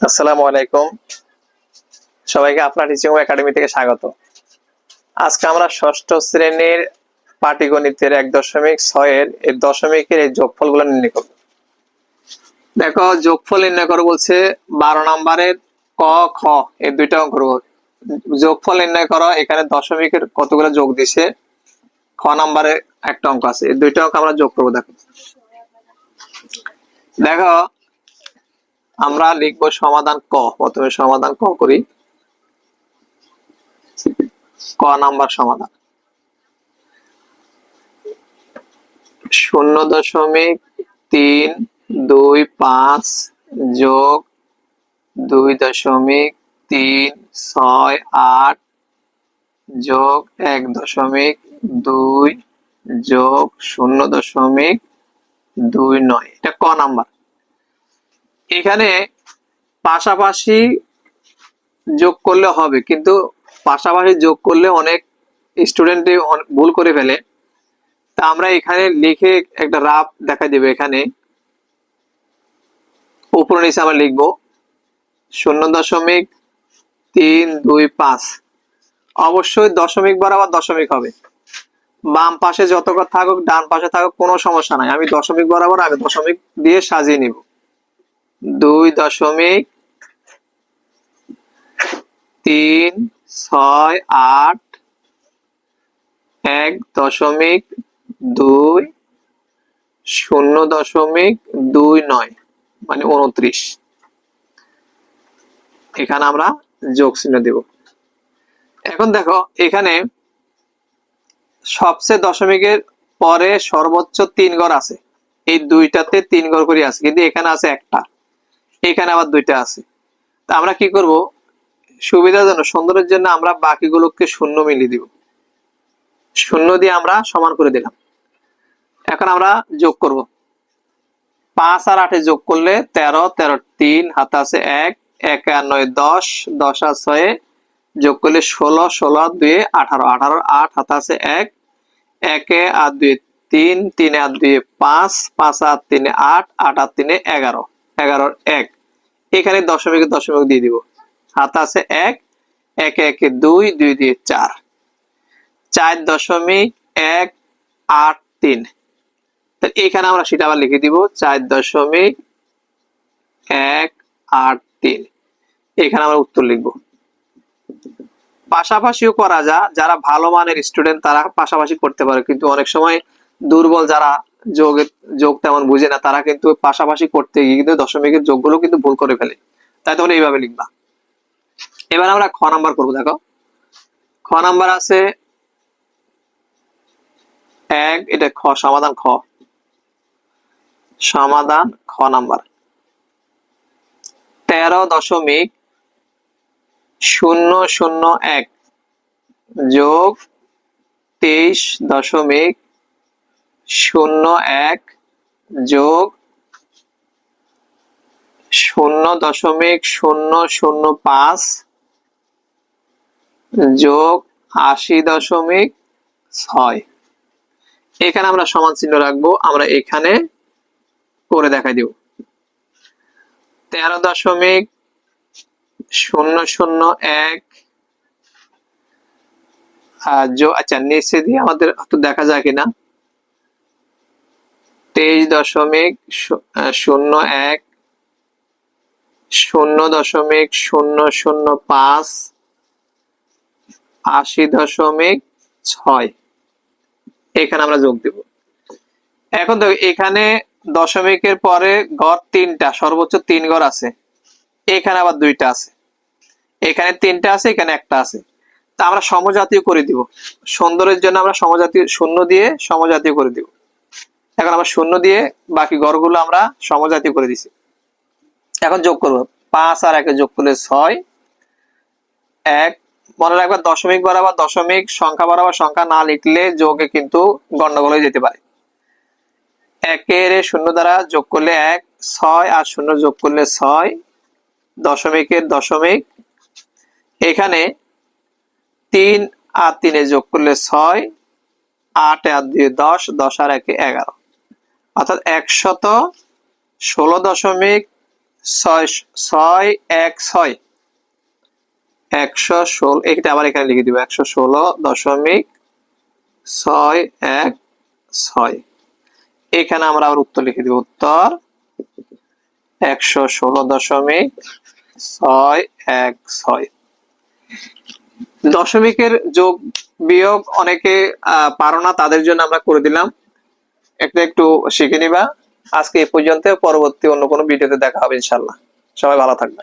আসসালামু আলাইকুম। সবাইকে আপনার টিচিং একাডেমি থেকে স্বাগত। আজকে আমরা ষষ্ঠ শ্রেণির পাটিগণিতের এক দশমিক ছয়ের এই দশমিকের এই যোগফলগুলো নির্ণয় করব। দেখো, যোগফল নির্ণয় করো বলছে বারো নম্বরের ক, খ, এই দুইটা অঙ্ক যোগফল নির্ণয় করো, এখানে দশমিকের কতগুলো যোগ দিছে? খ নম্বরে একটা অঙ্ক আছে, এই দুইটা অঙ্ক আমরা যোগ করব, দেখো। দেখো আমরা লিখব সমাধান ক। প্রথমে সমাধান ক করি। ক নাম্বার সমাধান। শূন্য দশমিক তিন দুই পাঁচ যোগ দুই দশমিক তিন ছয় আট যোগ এক দশমিক দুই যোগ শূন্য দশমিক দুই নয়। এটা ক নাম্বার? এখানে পাশাপাশি যোগ করলে হবে, কিন্তু পাশাপাশি যোগ করলে অনেক স্টুডেন্ট ভুল করে ফেলে। তা আমরা এখানে লিখে একটা রাফ দেখা দেবে এখানে। উপর নিচে আমরা লিখব শূন্য দশমিক তিন দুই পাঁচ। অবশ্যই দশমিক বরাবর দশমিক হবে। বাম পাশে যত থাকুক, ডান পাশে থাকুক, কোনো সমস্যা নাই। আমি দশমিক বরাবর আগে দশমিক দিয়ে সাজিয়ে নিব। দুই দশমিক তিন ছয় আট এক দশমিক দুই শূন্য দশমিক দুই নয় মানে উনত্রিশ। এখানে আমরা যোগ চিহ্ন দেব। এখন দেখো, এখানে সবচেয়ে দশমিকের পরে সর্বোচ্চ তিন ঘর আছে। এই দুইটাতে তিন ঘর করে আছে, কিন্তু এখানে আছে একটা। এখানে আবার দুইটা আছে। তা আমরা কি করব? সুবিধার জন্য সুন্দরের জন্য আমরা বাকিগুলোকে শূন্য মিলিয়ে দিব। শূন্য দিয়ে আমরা সমান করে দিলাম। এখন আমরা যোগ করব। পাঁচ আর আটে যোগ করলে তেরো তেরো তিন হাতে আছে এক এক আর নয় দশ দশ আর ছয়ে যোগ করলে ষোলো ষোলো দুয়ে আঠারো আঠারো আট হাতে আছে এক, একে আর দুয়ে তিন, তিনে আর দুয়ে পাঁচ পাঁচ আর তিনে আট আট আর তিনে এগারো। এগারোর এক। এখানে দশমিক দশমিক দিয়ে দিব। হাত আছে এক, একে একে দুই দুই দিয়ে চার। চার দশমিক এক আট তিন। তাহলে এখানে আমরা সেটা আবার লিখে দিব, চার দশমিক এক আট তিন। এখানে আমরা উত্তর লিখব। পাশাপাশিও করা যা যারা ভালো মানের স্টুডেন্ট তারা পাশাপাশি করতে পারে, কিন্তু অনেক সময় দুর্বল যারা যোগ যোগ তেমন বুঝে না, তারা কিন্তু পাশাপাশি করতে গিয়ে কিন্তু দশমিকের যোগগুলো কিন্তু ভুল করে ফেলে। তাই তোমরা এইভাবে লিখবা। এবার আমরা খ নাম্বার করব, দেখো। খ নাম্বার আছে এক, এটা খ, সমাধান খ। সমাধান খ নাম্বার। তেরো দশমিক শূন্য শূন্য এক যোগ তেইশ দশমিক শূন্য এক যোগ শূন্য দশমিক শূন্য শূন্য পাঁচ যোগ আশি দশমিক ছয়। এখানে আমরা সমান চিহ্ন রাখব, আমরা এখানে করে দেখাই দিব। তেরো দশমিক শূন্য শূন্য এক আচ্ছা নিচে দিয়ে আমাদের দেখা যায় কিনা? তেইশ দশমিক শূন্য এক, শূন্য দশমিক শূন্য শূন্য পাঁচ, আশি দশমিক ছয়। এখানে আমরা যোগ দেব। এখন দেখো, এখানে দশমিকের পরে গড় তিনটা, সর্বোচ্চ তিন গড় আছে। এখানে আবার দুইটা আছে। এখানে তিনটা আছে, এখানে একটা আছে। তা আমরা সমজাতীয় করে দিব। সুন্দরের জন্য আমরা সমজাতীয়, শূন্য দিয়ে সমজাতীয় করে দিব। এখন আমরা শূন্য দিয়ে বাকি গড়গুলো আমরা সমজাতীয় করে দিছি। এখন যোগ করব। পাঁচ আর একে যোগ করলে ছয়। এক, মনে রাখবা দশমিক বরাবর দশমিক, সংখ্যা বরাবর সংখ্যা না লিখলে যোগে কিন্তু গন্ডগোল হয়ে যেতে পারে। একের শূন্য দ্বারা যোগ করলে এক, ছয় আর শূন্য যোগ করলে ছয়। দশমিকের দশমিক। এখানে তিন আর তিনে যোগ করলে ছয়, আট আর দুই দশ দশ আর একে এগারো। অর্থাৎ একশত ষোলো দশমিক ছয় ছয় এক ছয়। একশো ষোলো এটা আবার এখানে লিখে দিব, একশো ষোলো দশমিক ছয় এক ছয়। এখানে আমরা আবার উত্তর লিখে দিব, উত্তর একশো ষোলো দশমিক ছয় এক ছয়। দশমিকের যোগ বিয়োগ অনেকে পারো না, তাদের জন্য আমরা করে দিলাম। একটা একটু শিখে নিবা। আজকে এই পর্যন্ত, পরবর্তী অন্য কোনো ভিডিওতে দেখা হবে ইনশাল্লাহ সবাই ভালো থাকবে